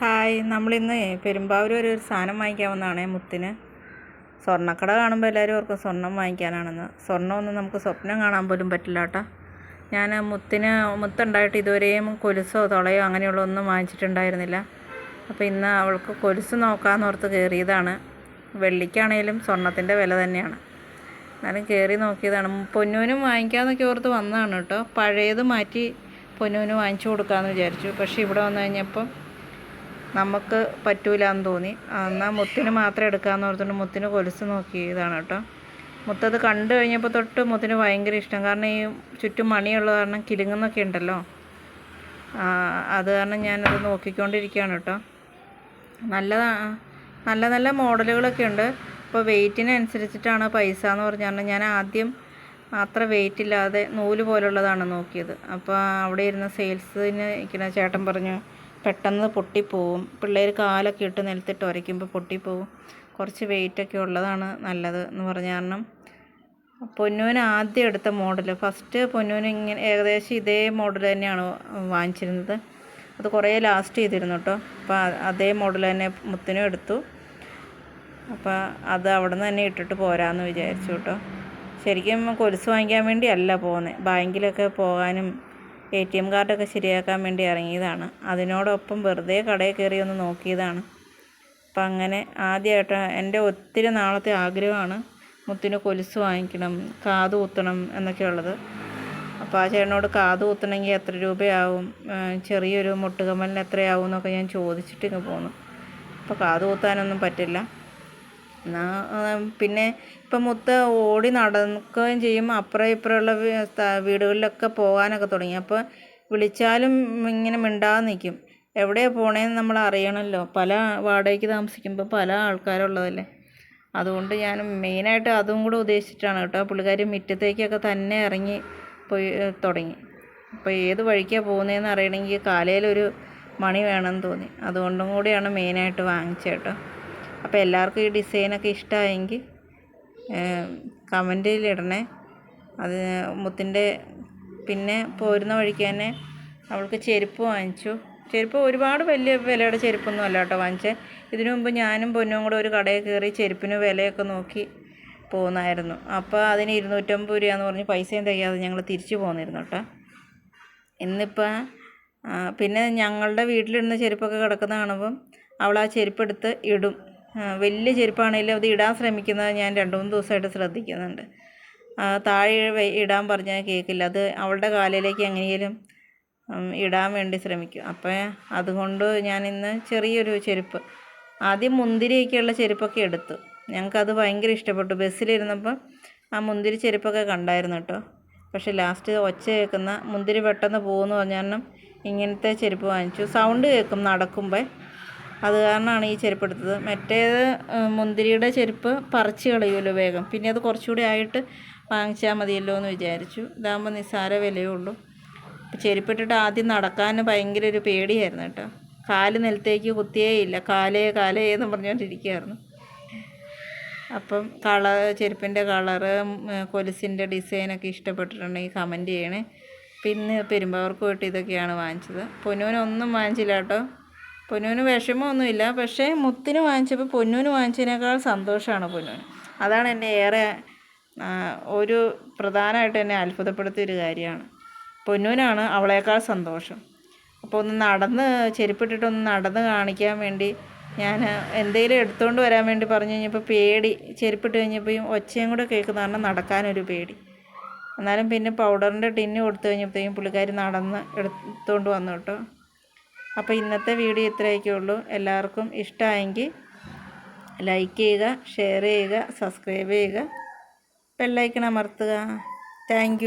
Hi. നമ്മളിന്ന് പെരുമ്പാവൂർ ഒരു സാധനം വാങ്ങിക്കാൻ വന്നതാണ് മുത്തിന്. സ്വർണക്കട കാണുമ്പോൾ എല്ലാവരും ഓർക്കും സ്വർണം വാങ്ങിക്കാനാണെന്ന്. സ്വർണമൊന്നും നമുക്ക് സ്വപ്നം കാണാൻ പോലും പറ്റില്ല കേട്ടോ. ഞാൻ മുത്തിന് മുത്തുണ്ടായിട്ട് ഇതുവരെയും കൊലുസോ തുളയോ അങ്ങനെയുള്ള ഒന്നും വാങ്ങിച്ചിട്ടുണ്ടായിരുന്നില്ല. അപ്പോൾ ഇന്ന് അവൾക്ക് കൊലുസ് നോക്കാമെന്ന് ഓർത്ത് കയറിയതാണ് വെള്ളിക്കാണേലും സ്വർണത്തിന്റെ വില തന്നെയാണ്. എന്നാലും കയറി നോക്കിയതാണ്. പൊന്നൂനും വാങ്ങിക്കാമെന്നൊക്കെ ഓർത്ത് വന്നതാണ് കേട്ടോ. പഴയത് മാറ്റി പൊന്നൂന് വാങ്ങിച്ചു കൊടുക്കാമെന്ന് വിചാരിച്ചു. പക്ഷേ ഇവിടെ വന്നു കഴിഞ്ഞപ്പം നമുക്ക് പറ്റൂല എന്ന് തോന്നി എന്നാൽ മുത്തിന് മാത്രം എടുക്കാമെന്ന് ഓർത്തുകൊണ്ട് മുത്തിന് കൊലുസ് നോക്കിയതാണ് കേട്ടോ. മുത്തത് കണ്ടു കഴിഞ്ഞപ്പോൾ തൊട്ട് മുത്തിന് ഭയങ്കര ഇഷ്ടം. കാരണം ഈ ചുറ്റും മണിയുള്ള കാരണം കിലുങ്ങുന്നൊക്കെ ഉണ്ടല്ലോ. അത് കാരണം ഞാനത് നോക്കിക്കൊണ്ടിരിക്കുകയാണ് കേട്ടോ. നല്ല നല്ല നല്ല മോഡലുകളൊക്കെ ഉണ്ട്. ഇപ്പോൾ വെയിറ്റിനനുസരിച്ചിട്ടാണ് പൈസ എന്ന് പറഞ്ഞാൽ ഞാൻ ആദ്യം അത്ര വെയിറ്റ് ഇല്ലാതെ നൂൽ പോലുള്ളതാണ് നോക്കിയത്. അപ്പോൾ അവിടെ ഇരുന്ന സെയിൽസിന് ഇരിക്കുന്ന ചേട്ടൻ പറഞ്ഞു പെട്ടെന്ന് പൊട്ടിപ്പോവും. പിള്ളേർ കാലൊക്കെ ഇട്ട് നിലത്തിട്ട് ഉരയ്ക്കുമ്പോൾ പൊട്ടിപ്പോവും. കുറച്ച് വെയിറ്റൊക്കെ ഉള്ളതാണ് നല്ലത് എന്ന് പറഞ്ഞ കാരണം. പൊന്നൂന് ആദ്യം എടുത്ത മോഡൽ ഫസ്റ്റ് പൊന്നൂന് ഇങ്ങനെ ഏകദേശം ഇതേ മോഡൽ തന്നെയാണ് വാങ്ങിച്ചിരുന്നത്. അത് കുറേ ലാസ്റ്റ് ചെയ്തിരുന്നു കേട്ടോ. അപ്പോൾ അതേ മോഡൽ തന്നെ മുത്തിനും എടുത്തു. അപ്പോൾ അത് അവിടെ നിന്ന് തന്നെ ഇട്ടിട്ട് പോരാമെന്ന് വിചാരിച്ചു കേട്ടോ. ശരിക്കും കൊലുസ് വാങ്ങിക്കാൻ വേണ്ടി അല്ല പോകുന്നത് ബാങ്കിലൊക്കെ പോകാനും എ ടി എം കാർഡൊക്കെ ശരിയാക്കാൻ വേണ്ടി ഇറങ്ങിയതാണ്. അതിനോടൊപ്പം വെറുതെ കടയിൽ കയറി ഒന്ന് നോക്കിയതാണ്. അപ്പം അങ്ങനെ ആദ്യമായിട്ട് എന്റെ ഒത്തിരി നാളത്തെ ആഗ്രഹമാണ് മുത്തിന് കൊലുസ് വാങ്ങിക്കണം കാത് കുത്തണം എന്നൊക്കെ ഉള്ളത് അപ്പോൾ ആ ചേട്ടനോട് കാത് കുത്തണമെങ്കിൽ എത്ര രൂപയാവും? ചെറിയൊരു മുട്ടുകമ്മലിന് എത്രയാവും എന്നൊക്കെ ഞാൻ ചോദിച്ചിട്ട് ഇങ്ങ് പോന്നു. അപ്പോൾ കാത് കുത്താനൊന്നും പറ്റില്ല. എന്നാ പിന്നെ ഇപ്പം മുത്ത ഓടി നടക്കുകയും ചെയ്യും. അപ്പുറം ഇപ്പുറമുള്ള വീടുകളിലൊക്കെ പോകാനൊക്കെ തുടങ്ങി. അപ്പോൾ വിളിച്ചാലും ഇങ്ങനെ മിണ്ടാതെ നിൽക്കും. എവിടെയാണ് പോണേന്ന് നമ്മൾ അറിയണമല്ലോ. പല വാടകയ്ക്ക് താമസിക്കുമ്പോൾ പല ആൾക്കാരുള്ളതല്ലേ. അതുകൊണ്ട് ഞാൻ മെയിനായിട്ട് അതും കൂടെ ഉദ്ദേശിച്ചിട്ടാണ് കേട്ടോ. പുള്ളിക്കാരി മുറ്റത്തേക്കൊക്കെ തന്നെ ഇറങ്ങി പോയി തുടങ്ങി. അപ്പോൾ ഏത് വഴിക്കാണ് പോകുന്നതെന്ന് അറിയണമെങ്കിൽ കാലയിലൊരു മണി വേണമെന്ന് തോന്നി. അതുകൊണ്ടും കൂടിയാണ് മെയിനായിട്ട് വാങ്ങിച്ചത് കേട്ടോ. അപ്പോൾ എല്ലാവർക്കും ഈ ഡിസൈനൊക്കെ ഇഷ്ടമായെങ്കിൽ കമന്റിലിടണേ അത് മുത്തിന്റെ പിന്നെ പോരുന്ന വഴിക്ക് തന്നെ അവൾക്ക് ചെരുപ്പ് വാങ്ങിച്ചു. ചെരുപ്പ് ഒരുപാട് വലിയ വിലയുടെ ചെരുപ്പൊന്നും അല്ല കേട്ടോ വാങ്ങിച്ചത് ഇതിനു മുമ്പ് ഞാനും പൊന്നും കൂടെ ഒരു കടയിൽ കയറി ചെരുപ്പിന് വിലയൊക്കെ നോക്കി പോകുന്നായിരുന്നു അപ്പോൾ അതിന് ഇരുന്നൂറ്റമ്പത് രൂപയെന്ന് പറഞ്ഞ് പൈസയും തികയാതെ ഞങ്ങൾ തിരിച്ചു പോന്നിരുന്നു കേട്ടോ. ഇന്നിപ്പോൾ പിന്നെ ഞങ്ങളുടെ വീട്ടിലിടുന്ന ചെരുപ്പൊക്കെ കിടക്കുന്ന കാണുമ്പം അവൾ ആ ചെരുപ്പെടുത്ത് ഇടും. വലിയ ചെരുപ്പാണെങ്കിലും അത് ഇടാൻ ശ്രമിക്കുന്നത് ഞാൻ രണ്ട് മൂന്ന് ദിവസമായിട്ട് ശ്രദ്ധിക്കുന്നുണ്ട്. താഴെ ഇടാൻ പറഞ്ഞാൽ കേൾക്കില്ല അത് അവളുടെ കാലിലേക്ക് എങ്ങനെയും ഇടാൻ വേണ്ടി ശ്രമിക്കും. അപ്പോൾ അതുകൊണ്ട് ഞാൻ ഇന്ന് ചെറിയൊരു ചെരുപ്പ് ആദ്യം മുന്തിരിയൊക്കെയുള്ള ചെരുപ്പൊക്കെ എടുത്തു. ഞങ്ങൾക്കത് ഭയങ്കര ഇഷ്ടപ്പെട്ടു. ബസ്സിലിരുന്നപ്പോൾ ആ മുന്തിരി ചെരുപ്പൊക്കെ കണ്ടായിരുന്നു കേട്ടോ. പക്ഷെ ലാസ്റ്റ് ഒച്ച കേൾക്കുന്ന മുന്തിരി പെട്ടെന്ന് പോകുമെന്ന് പറഞ്ഞാലും ഇങ്ങനത്തെ ചെരുപ്പ് വാങ്ങിച്ചു. സൗണ്ട് കേൾക്കും നടക്കുമ്പോൾ അത് കാരണമാണ് ഈ ചെരുപ്പ് എടുത്തത് മറ്റേത് മുന്തിരിയുടെ ചെരുപ്പ് പറിച്ച് കളയുമല്ലോ വേഗം. പിന്നെ അത് കുറച്ചുകൂടി ആയിട്ട് വാങ്ങിച്ചാൽ മതിയല്ലോ എന്ന് വിചാരിച്ചു. ഇതാകുമ്പോൾ നിസ്സാര വിലയേ ഉള്ളൂ. ചെരുപ്പിട്ടിട്ട് ആദ്യം നടക്കാൻ ഭയങ്കര ഒരു പേടിയായിരുന്നു കേട്ടോ. കാൽ നിലത്തേക്ക് കുത്തിയേ ഇല്ല. കാലേ കാലേ എന്ന് പറഞ്ഞുകൊണ്ടിരിക്കുകയായിരുന്നു അപ്പം കളർ ചെരുപ്പിന്റെ കളറ് കൊലുസിന്റെ ഡിസൈനൊക്കെ ഇഷ്ടപ്പെട്ടിട്ടുണ്ടെങ്കിൽ കമന്റ് ചെയ്യണേ. പിന്നെ പെരുമ്പാവർക്ക് പോയിട്ട് ഇതൊക്കെയാണ് വാങ്ങിച്ചത്. പൊന്നൂനൊന്നും വാങ്ങിച്ചില്ല കേട്ടോ. പൊന്നൂന് വിഷമമൊന്നുമില്ല. പക്ഷേ മുത്തിന് വാങ്ങിച്ചപ്പോൾ പൊന്നൂന് വാങ്ങിച്ചതിനേക്കാൾ സന്തോഷമാണ് പൊന്നൂന്. അതാണ് എന്നെ ഏറെ ഒരു പ്രധാനമായിട്ട് എന്നെ അത്ഭുതപ്പെടുത്തിയ ഒരു കാര്യമാണ്. പൊന്നൂനാണ് അവളേക്കാൾ സന്തോഷം. അപ്പോൾ ഒന്ന് നടന്ന് ചെരുപ്പിട്ടിട്ടൊന്ന് നടന്ന് കാണിക്കാൻ വേണ്ടി ഞാൻ എന്തെങ്കിലും എടുത്തുകൊണ്ട് വരാൻ വേണ്ടി പറഞ്ഞു കഴിഞ്ഞപ്പോൾ പേടി. ചെരുപ്പിട്ട് കഴിഞ്ഞപ്പോൾ ഒച്ചയും കൂടെ കേൾക്കുന്ന കാരണം നടക്കാനൊരു പേടി. എന്നാലും പിന്നെ പൗഡറിന്റെ ടിന്ന് കൊടുത്തു കഴിഞ്ഞപ്പോഴത്തേക്കും പുള്ളിക്കാരി നടന്ന് എടുത്തുകൊണ്ട് വന്നു കേട്ടോ. അപ്പോൾ ഇന്നത്തെ വീഡിയോ ഇത്രയൊക്കെ ഉള്ളൂ എല്ലാവർക്കും ഇഷ്ടമായെങ്കിൽ ലൈക്ക് ചെയ്യുക ഷെയർ ചെയ്യുക സബ്സ്ക്രൈബ് ചെയ്യുക ബെല്ലൈക്കൺ അമർത്തുക. താങ്ക്